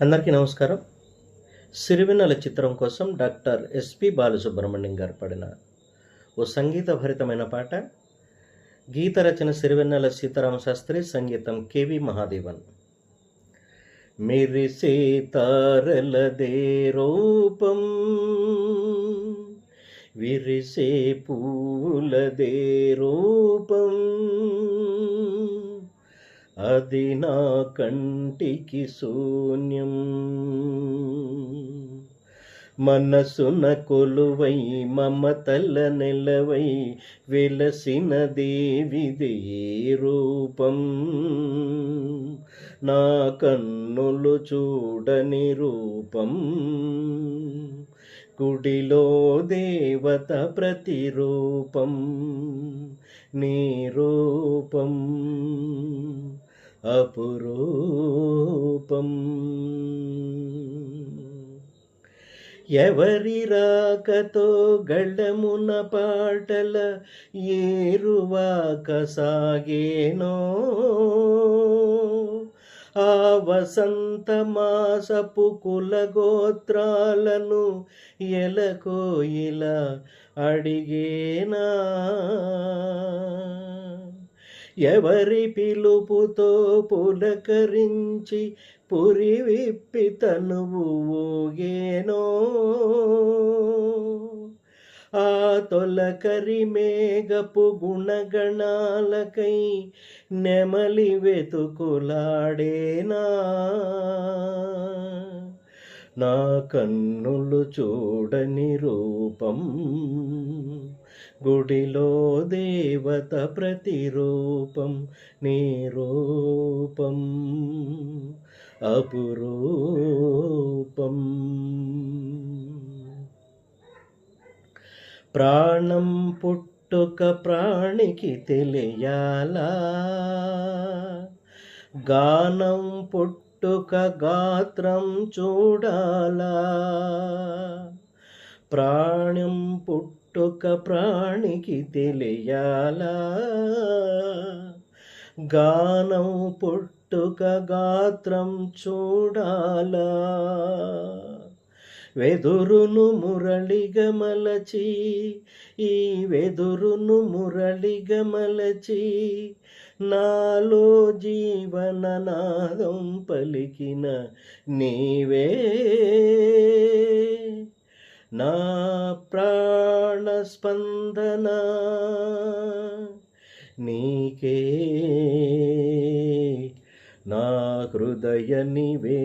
అందరికీ నమస్కారం. సిరివెన్నెల చిత్రం కోసం డాక్టర్ ఎస్పి బాలసుబ్రహ్మణ్యం గారు పాడిన ఓ సంగీత భరితమైన పాట. గీత రచన సిరివెన్నెల సీతారామ శాస్త్రి సంగీతం కెవి మహాదేవన్. మెరిసే తారలదే రూపం విరిసే పూలదే రూపం. అది నా కంటికి శూన్యం. మనసున కొలువై మమతల నెలవై వెలసిన దేవిదే రూపం. నా కన్నులు చూడని రూపం. గుడిలో దేవత ప్రతిరూపం. నీ రూపం. అపురూపం. ఎవరి రాకతో గళ్ళమున పాటల ఏరువాక సాగేనో? ఆ వసంత మాసపు ఎలకో ఎలకోయిల అడిగేనా? ఎవరి పిలుపుతో పులకరించి పురి విప్పి తనువు ఊగేనో? ఆ తొలకరి మేఘపు గుణగణాలకై నెమలి వెతుకులాడేనా? నా కన్నులు చూడని రూపం గుడిలో దేవత ప్రతిరూపం నీ రూపం అపురూపం. ప్రాణం పుట్టుక ప్రాణికి తెలియాలా? గానం పుట్టుక గాత్రం చూడాలా? ప్రాణం పుట్టుక ప్రాణికి తెలియాలా. గానం పుట్టుక గాత్రం చూడాలా. వెదురును మురళిగమలచి ఈ వెదురును మురళిగమలచి నాలో జీవననాదం పలికిన నీవే. నా ప్రాణ స్పందన నీకే నా హృదయ నివే